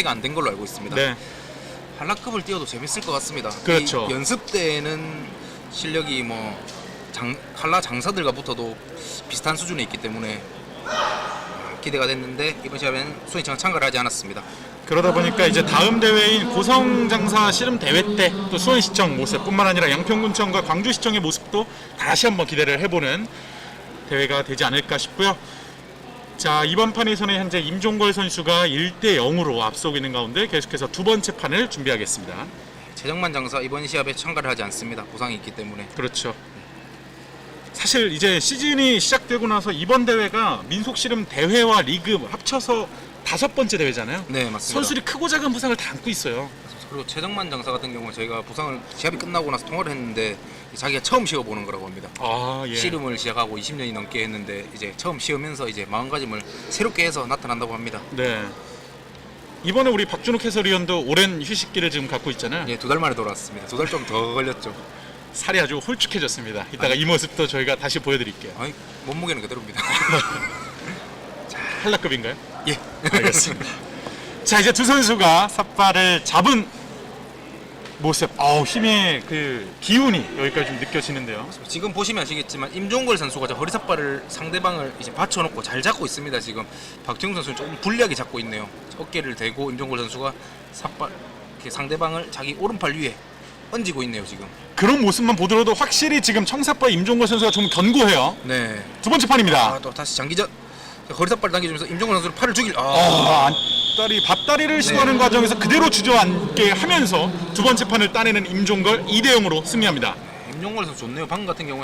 공개가 안 된 걸로 알고 있습니다. 네. 한라급을 뛰어도 재밌을 것 같습니다. 그렇죠. 이 연습 때는 실력이 뭐 장, 한라 장사들과 붙어도 비슷한 수준에 있기 때문에 기대가 됐는데 이번 시합에는 수인창 참가를 하지 않았습니다. 그러다 보니까 이제 다음 대회인 고성 장사 씨름 대회 때 또 수원시청 모습뿐만 아니라 양평군청과 광주시청의 모습도 다시 한번 기대를 해보는 대회가 되지 않을까 싶고요. 자 이번 판에서는 현재 임종걸 선수가 1대 0으로 앞서고 있는 가운데 계속해서 두 번째 판을 준비하겠습니다. 최정만 장사 이번 시합에 참가를 하지 않습니다. 부상이 있기 때문에. 그렇죠. 사실 이제 시즌이 시작되고 나서 이번 대회가 민속 씨름 대회와 리그 합쳐서 다섯 번째 대회잖아요. 네 맞습니다. 선수들이 크고 작은 부상을 다 안고 있어요. 그리고 최정만 장사 같은 경우는 저희가 부상을 시합이 끝나고 나서 통화를 했는데 자기가 처음 시어보는 거라고 합니다. 아 예. 씨름을 시작하고 20년이 넘게 했는데 이제 처음 시으면서 이제 마음가짐을 새롭게 해서 나타난다고 합니다. 네. 이번에 우리 박준욱 해설위원도 오랜 휴식기를 지금 갖고 있잖아요. 예, 두 달 만에 돌아왔습니다. 두 달 좀 더 걸렸죠. 살이 아주 홀쭉해졌습니다. 이따가 이 모습도 저희가 다시 보여드릴게요. 아니, 몸무게는 그대로입니다. 한라급인가요? 예. 알겠습니다. 자 이제 두 선수가 삿발을 잡은 모습. 어우 힘의 그 기운이 여기까지 좀 느껴지는데요. 지금 보시면 아시겠지만 임종걸 선수가 저 허리삿발을 상대방을 이제 받쳐놓고 잘 잡고 있습니다. 지금 박지웅 선수는 조금 불리하게 잡고 있네요. 어깨를 대고 임종걸 선수가 이렇게 상대방을 자기 오른팔 위에 얹고 있네요. 지금. 그런 모습만 보더라도 확실히 지금 청사파 임종걸 선수가 좀 견고해요. 네. 두 번째 판입니다. 아, 또 다시 장기전 허리삿발 당겨주면서 임종걸 선수를 팔을 죽일. 아, 아, 안 다리 밭다리를 시도하는 과정에서 그대로 주저앉게 하면서 두 번째 판을 따내는 임종걸 2대 0으로 승리합니다. 임종걸 선수 좋네요. 방금 같은 경우